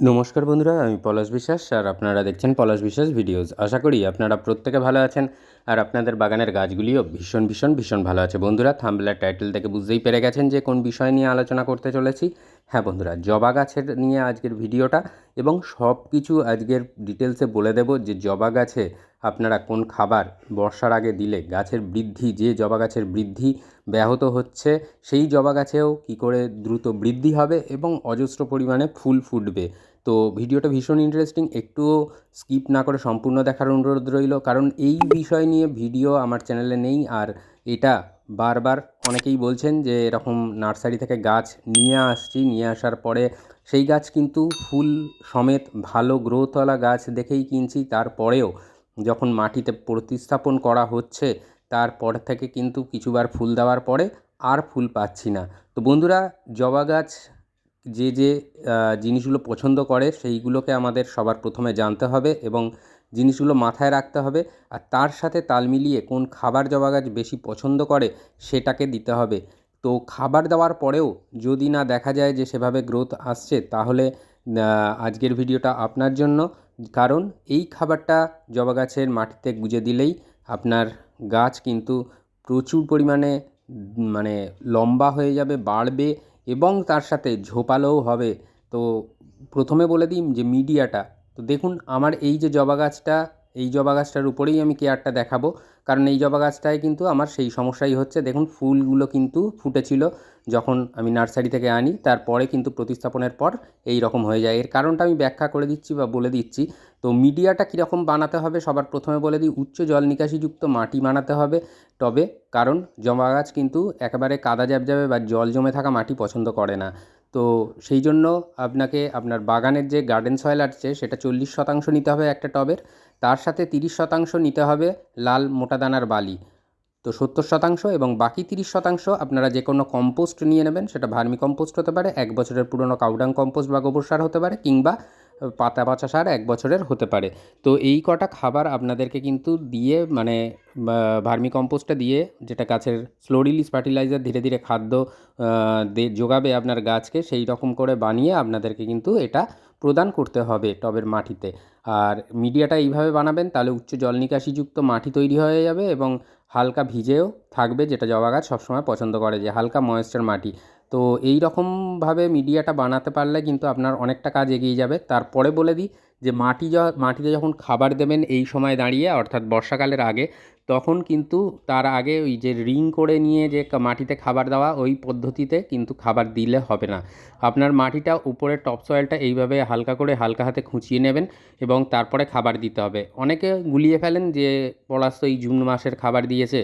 নমস্কার বন্ধুরা, আমি পলাশ বিশ্বাস আর আপনারা দেখছেন পলাশ বিশ্বাস ভিডিওস। আশা করি আপনারা প্রত্যেকে ভালো আছেন আর আপনাদের বাগানের গাছগুলিও ভীষণ ভীষণ ভীষণ ভালো আছে। বন্ধুরা থাম্বলার টাইটেল থেকে বুঝতেই পেরে গেছেন যে কোন বিষয় নিয়ে আলোচনা করতে চলেছি। হ্যাঁ বন্ধুরা, জবা গাছের নিয়ে আজকের ভিডিওটা এবং সব কিছু আজকের ডিটেলসে বলে দেব যে জবা গাছে আপনারা কোন খাবার বর্ষার আগে দিলে গাছের বৃদ্ধি, যে জবা গাছের বৃদ্ধি ব্যাহত হচ্ছে, সেই জবা গাছেও কী করে দ্রুত বৃদ্ধি হবে এবং অজস্র পরিমাণে ফুল ফুটবে। তো ভিডিওটা ভীষণ ইন্টারেস্টিং একটুও স্কিপ না করে সম্পূর্ণ দেখার অনুরোধ রইল, কারণ এই বিষয় নিয়ে ভিডিও আমার চ্যানেলে নেই, আর এটা বারবার অনেকেই বলছেন যে এরকম নার্সারি থেকে গাছ নিয়ে আসছি, নিয়ে আসার পরে সেই গাছ কিন্তু ফুল সমেত ভালো গ্রোথওয়ালা গাছ দেখেই কিনছি। তারপরেও যখন মাটিতে প্রতিস্থাপন করা হচ্ছে, তারপর থেকে কিন্তু কিছুবার ফুল দেওয়ার পরে আর ফুল পাচ্ছি না। তো বন্ধুরা, জবা গাছ যে যে জিনিসগুলো পছন্দ করে, সেইগুলোকে আমাদের সবার প্রথমে জানতে হবে এবং জিনিসগুলো মাথায় রাখতে হবে আর তার সাথে তাল মিলিয়ে কোন খাবার জবা গাছ বেশি পছন্দ করে সেটাকে দিতে হবে। তো খাবার দেওয়ার পরেও যদি না দেখা যায় যে সেভাবে গ্রোথ আসছে, তাহলে আজকের ভিডিওটা আপনার জন্য। কারণ এই খাবারটা জবা গাছের মাটিতে গুঁজে দিলেই আপনার গাছ কিন্তু প্রচুর পরিমাণে মানে লম্বা হয়ে যাবে, বাড়বে এবং তার সাথে ঝোপালোও হবে। তো প্রথমে বলে দিই যে মিডিয়াটা তো দেখুন, আমার এই যে জবা গাছটা, এই জবা গাছটার উপরেই আমি কেয়ারটা দেখাবো। কারণ এই জবা গাছটায় কিন্তু আমার সেই সমস্যাই হচ্ছে। দেখুন, ফুলগুলো কিন্তু ফুটেছিল যখন আমি নার্সারি থেকে আনি, তারপরে কিন্তু প্রতিস্থাপনের পর এই রকম হয়ে যায়। এর কারণটা আমি ব্যাখ্যা করে দিচ্ছি বা বলে দিচ্ছি। তো মিডিয়াটা কীরকম বানাতে হবে সবার প্রথমে বলে দিই, উচ্চ জল নিকাশিযুক্ত মাটি বানাতে হবে। টবে কারণ জবা গাছ কিন্তু একেবারে কাদা জ্যাবজ্যাবে বা জল জমে থাকা মাটি পছন্দ করে না। তো সেই জন্য আপনাকে আপনার বাগানের যে গার্ডেন সয়েল আছে, সেটা চল্লিশ শতাংশ নিতে হবে একটা টবের। তার সাথে তিরিশ শতাংশ নিতে হবে লাল মোটা দানার বালি। তো সত্তর শতাংশ এবং বাকি তিরিশ শতাংশ আপনারা যে কোনো কম্পোস্ট নিয়ে নেবেন, সেটা ভার্মি কম্পোস্ট হতে পারে, এক বছরের পুরনো কাউডাং কম্পোস্ট বা গোবর সার হতে পারে, কিংবা পাতা পচা সার এক বছরের হতে পারে। তো এই কটা খাবার আপনাদেরকে কিন্তু দিয়ে মানে ভার্মি কম্পোস্টটা দিয়ে, যেটা গাছের স্লো ফার্টিলাইজার ধীরে ধীরে খাদ্য যোগাবে আপনার গাছকে, সেই রকম করে বানিয়ে আপনাদেরকে কিন্তু এটা প্রদান করতে হবে টবের মাটিতে। আর মিডিয়াটা এইভাবে বানাবেন, তাহলে উচ্চ জল নিকাশিযুক্ত মাটি তৈরি হয়ে যাবে এবং হালকা ভিজেও থাকবে, যেটা জবা গাছ সবসময় পছন্দ করে, যে হালকা ময়েশ্চার মাটি। তো এই রকমভাবে মিডিয়াটা বানাতে পারলে কিন্তু আপনার অনেকটা কাজ এগিয়ে যাবে। তারপরে বলে দিই যে মাটি মাটিতে যখন খাবার দেবেন এই সময় দাঁড়িয়ে, অর্থাৎ বর্ষাকালের আগে, তখন কিন্তু তার আগে ওই যে রিং করে নিয়ে যে মাটিতে খাবার দেওয়া, ওই পদ্ধতিতে কিন্তু খাবার দিলে হবে না। আপনার মাটিটা উপরের টপ সয়েলটা এইভাবে হালকা করে হালকা হাতে খুঁচিয়ে নেবেন এবং তারপরে খাবার দিতে হবে। অনেকে গুলিয়ে ফেলেন যে পলাশ তো এই জুন মাসের খাবার দিয়েছে।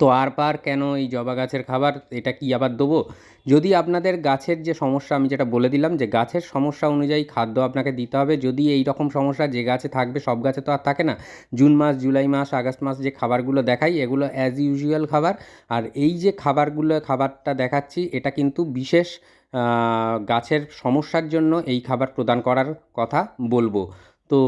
তো আর পার কেন এই জবা গাছের খাবার? এটা কি আবার দেবো? যদি আপনাদের গাছের যে সমস্যা, আমি যেটা বলে দিলাম যে গাছের সমস্যা অনুযায়ী খাদ্য আপনাকে দিতে হবে। যদি এই রকম সমস্যা, যে গাছে থাকবে, সব গাছে তো আর থাকে না। জুন মাস, জুলাই মাস, আগস্ট মাস যে খাবারগুলো দেখাই, এগুলো অ্যাজ ইউজুয়াল খাবার। আর এই যে খাবারগুলো, খাবারটা দেখাচ্ছি, এটা কিন্তু বিশেষ গাছের সমস্যার জন্য এই খাবার প্রদান করার কথা বলব। তো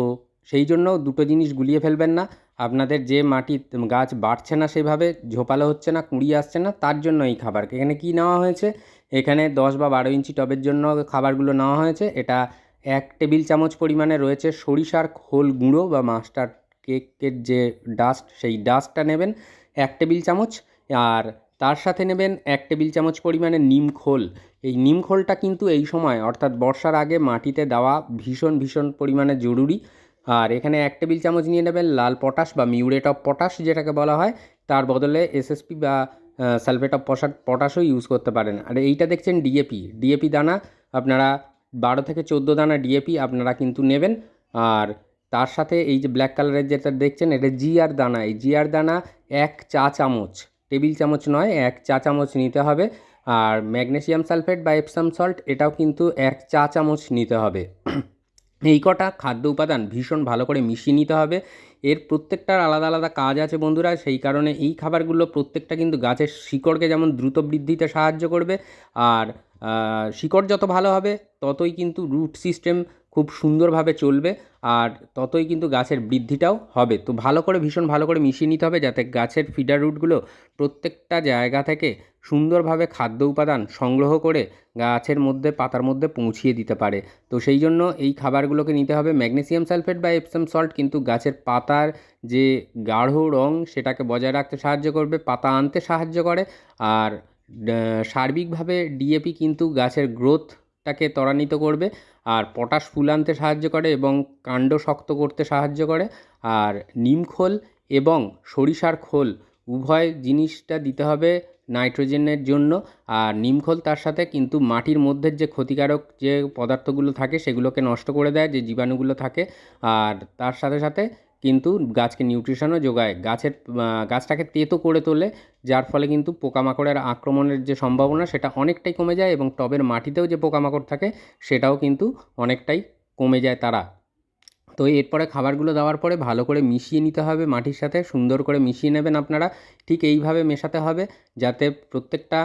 সেই জন্য দুটো জিনিস গুলিয়ে ফেলবেন না। আপনাদের যে মাটি গাছ বাড়ছে না সেভাবে, ঝোপালো হচ্ছে না, কুঁড়ি আসছে না, তার জন্য এই খাবার এখানে কী নেওয়া হয়েছে? এখানে দশ বা বারো ইঞ্চি টবের জন্য খাবারগুলো নেওয়া হয়েছে। এটা এক টেবিল চামচ পরিমাণে রয়েছে সরিষার খোল গুঁড়ো বা মাস্টার কেকের যে ডাস্ট, সেই ডাস্টটা নেবেন এক টেবিল চামচ। আর তার সাথে নেবেন এক টেবিল চামচ পরিমাণে নিম খোল। এই নিম খোলটা কিন্তু এই সময়, অর্থাৎ বর্ষার আগে মাটিতে দেওয়া ভীষণ ভীষণ পরিমাণে জরুরি। আর এখানে এক টেবিল চামচ নিয়ে নেবেন লাল পটাশ বা মিউরেট অফ পটাশ যেটাকে বলা হয়। তার বদলে এসএসপি বা সালফেট অফ পশা, পটাশও ইউজ করতে পারেন। আর এইটা দেখছেন ডিএপি ডিএপি দানা আপনারা বারো থেকে চোদ্দ দানা ডিএপি আপনারা কিন্তু নেবেন। আর তার সাথে এই যে ব্ল্যাক কালারের যেটা দেখছেন, এটা জিআর দানা। এই জিআর দানা এক চা চামচ, টেবিল চামচ নয়, এক চা চামচ নিতে হবে। আর ম্যাগনেসিয়াম সালফেট বা এপসাম সল্ট এটাও কিন্তু এক চা চামচ নিতে হবে। এই কটা খাদ্য উপাদান ভীষণ ভালো করে মিশিয়ে নিতে হবে। এর প্রত্যেকটার আলাদা আলাদা কাজ আছে বন্ধুরা, সেই কারণে এই খাবারগুলো প্রত্যেকটা কিন্তু গাছের শিকড়কে যেমন দ্রুত বৃদ্ধিতে সাহায্য করবে, আর শিকড় যত ভালো হবে, ততই কিন্তু রুট সিস্টেম খুব সুন্দরভাবে চলবে আর ততই কিন্তু গাছের বৃদ্ধিটাও হবে। তো ভালো করে, ভীষণ ভালো করে মিশিয়ে নিতে হবে যাতে গাছের ফিডার রুটগুলো প্রত্যেকটা জায়গা থেকে সুন্দরভাবে খাদ্য উপাদান সংগ্রহ করে গাছের মধ্যে, পাতার মধ্যে পৌঁছিয়ে দিতে পারে। তো সেই জন্য এই খাবারগুলোকে নিতে হবে। ম্যাগনেসিয়াম সালফেট বা এপসাম সল্ট কিন্তু গাছের পাতার যে গাঢ় রং সেটাকে বজায় রাখতে সাহায্য করবে, পাতা আনতে সাহায্য করে। আর সার্বিকভাবে ডিএপি কিন্তু গাছের গ্রোথটাকে ত্বরান্বিত করবে, আর পটাশ ফুল আনতে সাহায্য করে এবং কাণ্ড শক্ত করতে সাহায্য করে। আর নিম খোল এবং সরিষার খোল, উভয় জিনিসটা দিতে হবে নাইট্রোজেনের জন্য। আর নিমখোল তার সাথে কিন্তু মাটির মধ্যে যে ক্ষতিকারক যে পদার্থগুলো থাকে সেগুলোকে নষ্ট করে দেয়, যে জীবাণুগুলো থাকে। আর তার সাথে সাথে কিন্তু গাছকে নিউট্রিশনও যোগায়। গাছের গাছটাকে তেতো করে তোলে, যার ফলে কিন্তু পোকামাকড়ের আক্রমণের যে সম্ভাবনা, সেটা অনেকটাই কমে যায় এবং টবের মাটিতেও যে পোকামাকড় থাকে, সেটাও কিন্তু অনেকটাই কমে যায় তারা। তো এরপরে খাবারগুলো দেওয়ার পরে ভালো করে মিশিয়ে নিতে হবে মাটির সাথে, সুন্দর করে মিশিয়ে নেবেন আপনারা। ঠিক এইভাবে মেশাতে হবে যাতে প্রত্যেকটা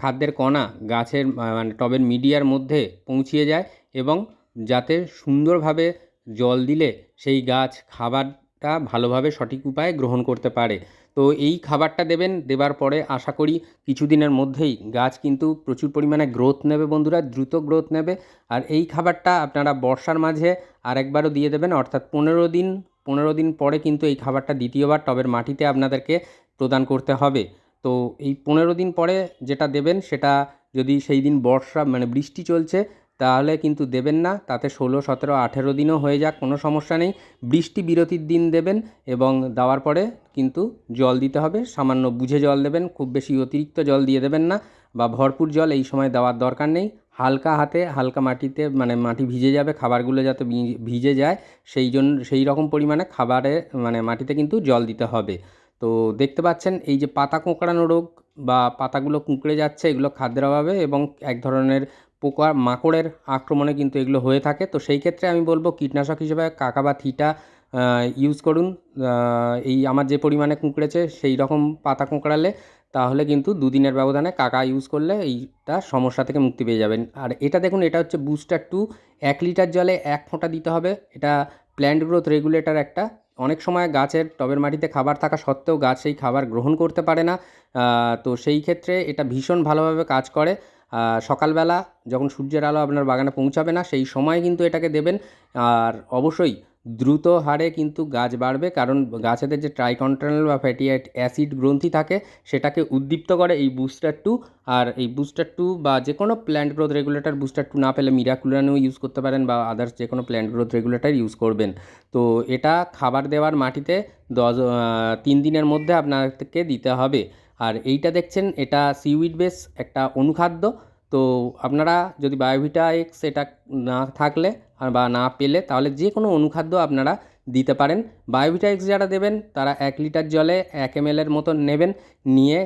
খাদ্যের কণা গাছের মানে টবের মিডিয়ার মধ্যে পৌঁছিয়ে যায় এবং যাতে সুন্দরভাবে জল দিলে সেই গাছ খাবারটা ভালোভাবে সঠিক উপায়ে গ্রহণ করতে পারে। তো এই খাবারটা দেবেন, দেবার পরে আশা করি কিছুদিনের মধ্যেই গাছ কিন্তু প্রচুর পরিমাণে গ্রোথ নেবে বন্ধুরা, দ্রুত গ্রোথ নেবে। আর এই খাবারটা আপনারা বর্ষার মাঝে আরেকবারও দিয়ে দেবেন, অর্থাৎ পনেরো দিন পনেরো দিন পরে কিন্তু এই খাবারটা দ্বিতীয়বার টবের মাটিতে আপনাদেরকে প্রদান করতে হবে। তো এই পনেরো দিন পরে যেটা দেবেন, সেটা যদি সেই দিন বর্ষা মানে বৃষ্টি চলছে তাহলে কিন্তু দেবেন না। তাতে ষোলো, সতেরো, আঠেরো দিনও হয়ে যাক, কোনো সমস্যা নেই। বৃষ্টি বিরতির দিন দেবেন এবং দেওয়ার পরে কিন্তু জল দিতে হবে। সামান্য বুঝে জল দেবেন, খুব বেশি অতিরিক্ত জল দিয়ে দেবেন না বা ভরপুর জল এই সময় দেওয়ার দরকার নেই। হালকা হাতে, হালকা মাটিতে মানে মাটি ভিজে যাবে, খাবারগুলো যাতে ভিজে যায়, সেই জন্য সেই রকম পরিমাণে খাবারে মানে মাটিতে কিন্তু জল দিতে হবে। তো দেখতে পাচ্ছেন, এই যে পাতা কোঁকড়ানো রোগ বা পাতাগুলো কুঁকড়ে যাচ্ছে, এগুলো খাদ্যের অভাবে এবং এক ধরনের পোকা মাকড়ের আক্রমণে কিন্তু এগুলো হয়ে থাকে। তো সেই ক্ষেত্রে আমি বলব কীটনাশক হিসেবে কাকা বা থিটা ইউজ করুন। এই আমার যে পরিমাণে কুঁকড়েছে সেই রকম পাতা কুঁকড়ালে তাহলে কিন্তু দুদিনের ব্যবধানে কাকা ইউজ করলে এইটা সমস্যা থেকে মুক্তি পেয়ে যাবেন। আর এটা দেখুন, এটা হচ্ছে বুস্টার টু এক লিটার জলে এক ফোঁটা দিতে হবে। এটা প্ল্যান্ট গ্রোথ রেগুলেটর একটা। অনেক সময় গাছের টবের মাটিতে খাবার থাকা সত্ত্বেও গাছ সেই খাবার গ্রহণ করতে পারে না। তো সেই ক্ষেত্রে এটা ভীষণ ভালোভাবে কাজ করে। সকালবেলা যখন সূর্যের আলো আপনার বাগানে পৌঁছাবে না, সেই সময় কিন্তু এটাকে দেবেন। আর অবশ্যই দ্রুত হারে কিন্তু গাছ বাড়বে, কারণ গাছেদের যে ট্রাইকন্ট্রানাল বা ফ্যাটি অ্যাসিড গ্রন্থি থাকে, সেটাকে উদ্দীপ্ত করে এই বুস্টার টু আর এই বুস্টার টু বা যে কোনো plant growth regulator booster two না পেলে মিরাকুলানেও ইউজ করতে পারেন বা আদার্স যে কোনো প্ল্যান্ট গ্রোথ রেগুলেটর ইউজ করবেন। তো এটা খাবার দেওয়ার মাটিতে দশ তিন দিনের মধ্যে আপনাকে দিতে হবে। আর এইটা দেখছেন, এটা সিউইড বেস একটা অনুখাদ্য। তো আপনারা যদি বায়োভিটা এক্স এটা না থাকলে বা না পেলে, তাহলে যে কোনো অনুখাদ্য আপনারা দিতে পারেন। বায়োভিটা এক্স যারা দেবেন, তারা এক লিটার জলে এক এম এর মতন নেবেন। নিয়ে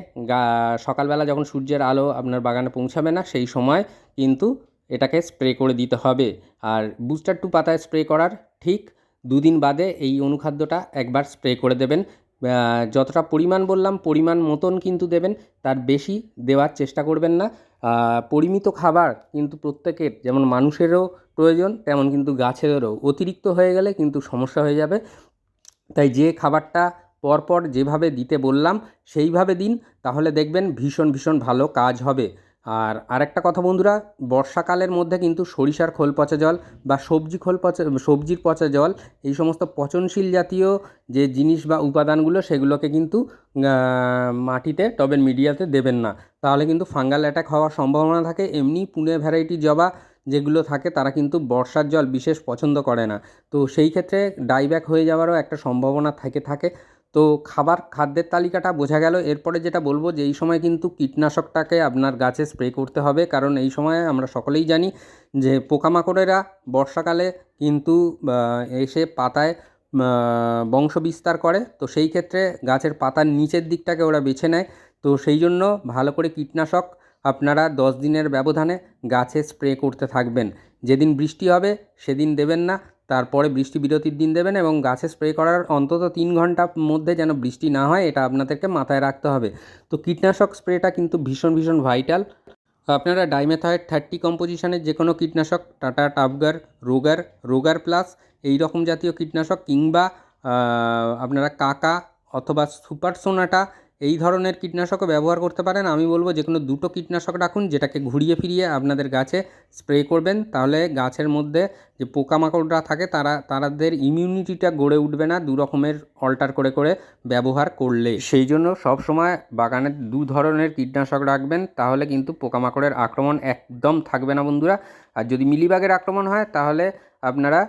সকালবেলা যখন সূর্যের আলো আপনার বাগানে পৌঁছাবে না, সেই সময় কিন্তু এটাকে স্প্রে করে দিতে হবে। আর বুস্টার টু পাতায় স্প্রে করার ঠিক দুদিন বাদে এই অনুখাদ্যটা একবার স্প্রে করে দেবেন। যতটা পরিমাণ বললাম, পরিমাণ মতন কিন্তু দেবেন, তার বেশি দেওয়ার চেষ্টা করবেন না। পরিমিত খাবার কিন্তু প্রত্যেকের, যেমন মানুষেরও প্রয়োজন, তেমন কিন্তু গাছেদেরও। অতিরিক্ত হয়ে গেলে কিন্তু সমস্যা হয়ে যাবে। তাই যে খাবারটা পরপর যেভাবে দিতে বললাম, সেইভাবে দিন, তাহলে দেখবেন ভীষণ ভীষণ ভালো কাজ হবে। আর আরেকটা কথা বন্ধুরা, বর্ষাকালের মধ্যে কিন্তু সরিষার খোল পচা জল বা সবজি খোল পচা, সবজির পচা জল, এই সমস্ত পচনশীল জাতীয় যে জিনিস বা উপাদানগুলো সেগুলোকে কিন্তু মাটিতে, টবের মিডিয়াতে দেবেন না। তাহলে কিন্তু ফাঙ্গাল অ্যাটাক হওয়ার সম্ভাবনা থাকে। এমনি পুনে ভ্যারাইটি জবা যেগুলো থাকে, তারা কিন্তু বর্ষার জল বিশেষ পছন্দ করে না। তো সেই ক্ষেত্রে ডাইব্যাক হয়ে যাওয়ারও একটা সম্ভাবনা থেকে, থাকে। তো খাবার, খাদ্যের তালিকাটা বোঝা গেল। এরপরে যেটা বলব যে এই সময় কিন্তু কীটনাশকটাকে আপনার গাছে স্প্রে করতে হবে। কারণ এই সময় আমরা সকলেই জানি যে পোকামাকড়েরা বর্ষাকালে কিন্তু এসে পাতায় বংশ বিস্তার করে। তো সেই ক্ষেত্রে গাছের পাতার নিচের দিকটাকে ওরা বেছে নেয়। তো সেই জন্য ভালো করে কীটনাশক আপনারা দশ দিনের ব্যবধানে গাছে স্প্রে করতে থাকবেন। যেদিন বৃষ্টি হবে, সেদিন দেবেন না। তারপরে বৃষ্টি বিরতির দিন দেবেন এবং গাছে স্প্রে করার অন্তত তিন ঘণ্টার মধ্যে যেন বৃষ্টি না হয়, এটা আপনাদেরকে মাথায় রাখতে হবে। তো কীটনাশক স্প্রেটা কিন্তু ভীষণ ভীষণ ভাইটাল। আপনারা ডাইমেথায়েট থার্টি কম্পোজিশনের যে কোনো কীটনাশক, টাটা, টাবগার, রোগার রোগার প্লাস এই রকম জাতীয় কীটনাশক কিংবা আপনারা কাকা অথবা সুপার সোনাটা এই ধরনের কীটনাশকও ব্যবহার করতে পারেন। আমি বলব যে কোনো দুটো কীটনাশক রাখুন, যেটাকে ঘুরিয়ে ফিরিয়ে আপনাদের গাছে স্প্রে করবেন। তাহলে গাছের মধ্যে যে পোকামাকড়রা থাকে, তারা, তাদের ইমিউনিটিটা গড়ে উঠবে না, দু রকমের অল্টার করে করে ব্যবহার করলে। সেই জন্য সব সময় বাগানে দু ধরনের কীটনাশক রাখবেন, তাহলে কিন্তু পোকামাকড়ের আক্রমণ একদম থাকবে না বন্ধুরা। আর যদি মিলিবাগের আক্রমণ হয়, তাহলে আপনারা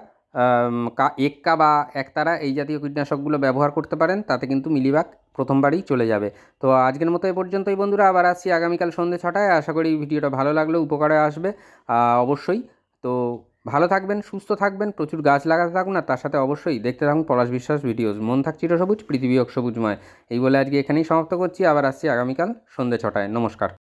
এক্কা বা একতারা এই জাতীয় কীটনাশকগুলো ব্যবহার করতে পারেন, তাতে কিন্তু মিলিবাগ প্রথমবারই চলে যাবে। তো আজকের মতো এ পর্যন্তই বন্ধুরা, আবার আসছি আগামীকাল সন্ধ্যে ছটায়। আশা করি ভিডিওটা ভালো লাগলে উপকারে আসবে অবশ্যই। তো ভালো থাকবেন, সুস্থ থাকবেন, প্রচুর গাছ লাগাতে থাকুন, আর তার সাথে অবশ্যই দেখতে থাকুন পলাশ বিশ্বাস ভিডিওস। মন থাক চিরসবুজ, পৃথিবী সবুজময়। এই বলে আজকে এখানেই সমাপ্ত করছি, আবার আসছি আগামীকাল সন্ধ্যে ছটায়। নমস্কার।